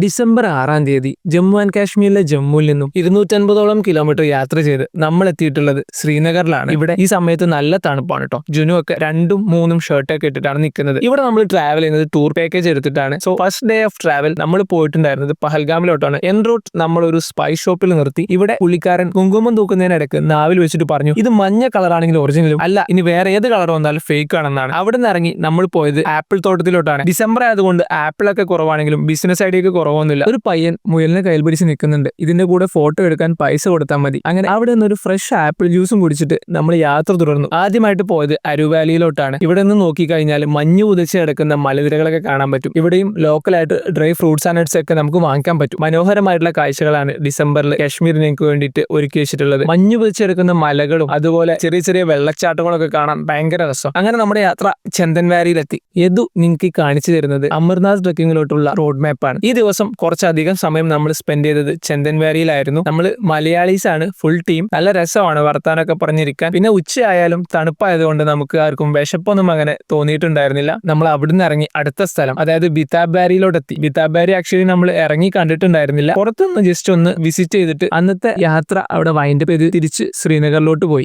December ആറാം തീയതി Jammu and കാശ്മീരിലെ ജമ്മുവിൽ നിന്നും ഇരുന്നൂറ്റൻപതോളം കിലോമീറ്റർ യാത്ര ചെയ്ത് നമ്മൾ എത്തിയിട്ടുള്ളത് ശ്രീനഗറിലാണ്. ഇവിടെ ഈ സമയത്ത് നല്ല തണുപ്പാണ് കേട്ടോ ജുനു ഒക്കെ രണ്ടും മൂന്നും ഷർട്ടൊക്കെ ഇട്ടിട്ടാണ് നിൽക്കുന്നത് ഇവിടെ നമ്മൾ ട്രാവൽ ചെയ്യുന്നത് ടൂർ പാക്കേജ് എടുത്തിട്ടാണ്. So first day of travel നമ്മൾ പോയിട്ടുണ്ടായിരുന്നത് പഹൽഗാമിലോട്ടാണ്. എൻ റൂട്ട് നമ്മൾ ഒരു സ്പൈസ് ഷോപ്പിൽ നിർത്തി. ഇവിടെ പുള്ളിക്കാരൻ കുങ്കുമം തൂക്കുന്നതിനിടക്ക് നാവിൽ വെച്ചിട്ട് പറഞ്ഞു ഇത് മഞ്ഞ കളറാണെങ്കിൽ ഒറിജിനലും അല്ല ഇനി വേറെ ഏത് കളർ വന്നാലും ഫേക്ക് ആണെന്നാണ്. അവിടെ നിന്ന് ഇറങ്ങി നമ്മൾ പോയത് ആപ്പിൾ തോട്ടത്തിലോട്ടാണ്. ഡിസംബർ ആയതുകൊണ്ട് ആപ്പിളൊക്കെ കുറവാണെങ്കിലും ബിസിനസ് ഐഡിയക്ക് കുറവൊന്നുമില്ല. ഒരു പയ്യൻ മുയലിനെ കയ്യിൽ പിടിച്ച് നിൽക്കുന്നുണ്ട്. ഇതിന്റെ കൂടെ ഫോട്ടോ എടുക്കാൻ പൈസ കൊടുത്താൽ മതി. അങ്ങനെ അവിടെ നിന്ന് ഒരു ഫ്രഷ് ആപ്പിൾ ജ്യൂസും കുടിച്ചിട്ട് നമ്മൾ യാത്ര തുടർന്നു. ആദ്യമായിട്ട് പോയത് അരുവാലിയിലോട്ടാണ്. ഇവിടെ നിന്ന് നോക്കിക്കഴിഞ്ഞാൽ മഞ്ഞ് ഉദിച്ച് കിടക്കുന്ന മലനിരകളൊക്കെ കാണാൻ പറ്റും. ഇവിടെയും ലോക്കലായിട്ട് ഡ്രൈ ഫ്രൂട്ട്സ് ആൻഡ് നട്ട്സ് ഒക്കെ നമുക്ക് വാങ്ങിക്കാൻ പറ്റും. മനോഹരമായിട്ടുള്ള കാഴ്ചകളാണ് ഡിസംബറിൽ കാശ്മീരിനേക്ക് വേണ്ടിയിട്ട് ഒരുക്കി വെച്ചിട്ടുള്ളത്. മഞ്ഞ് ഉദിച്ചെടുക്കുന്ന മലകളും അതുപോലെ ചെറിയ ചെറിയ വെള്ളച്ചാട്ടങ്ങളൊക്കെ കാണാൻ ഭയങ്കര രസം. അങ്ങനെ നമ്മുടെ യാത്ര ചന്ദൻ വാരിയിലെത്തി യദു നിങ്ങൾക്ക് കാണിച്ചു തരുന്നത് അമർനാഥ് ട്രക്കിങ്ങിലോട്ടുള്ള റോഡ് മാപ്പാണ് ഈ ദിവസം കുറച്ചധികം സമയം നമ്മൾ സ്പെൻഡ് ചെയ്തത് ചെന്തൻ വാലിയിലായിരുന്നു നമ്മൾ മലയാളീസ് ആണ് ഫുൾ ടീം നല്ല രസമാണ് വർത്താനൊക്കെ പറഞ്ഞിരിക്കാൻ. പിന്നെ ഉച്ചയായാലും തണുപ്പായതുകൊണ്ട് നമുക്ക് ആർക്കും വിശപ്പൊന്നും അങ്ങനെ തോന്നിയിട്ടുണ്ടായിരുന്നില്ല. നമ്മൾ അവിടുന്ന് ഇറങ്ങി അടുത്ത സ്ഥലം അതായത് ബിതാബാരിയിലോട്ട് എത്തി ബിതാബാരി ആക്ച്വലി നമ്മൾ ഇറങ്ങി കണ്ടിട്ടുണ്ടായിരുന്നില്ല. പുറത്തുനിന്ന് ജസ്റ്റ് ഒന്ന് വിസിറ്റ് ചെയ്തിട്ട് അന്നത്തെ യാത്ര അവിടെ വൈൻഡപ്പ് ചെയ്ത് തിരിച്ച് ശ്രീനഗറിലോട്ട് പോയി.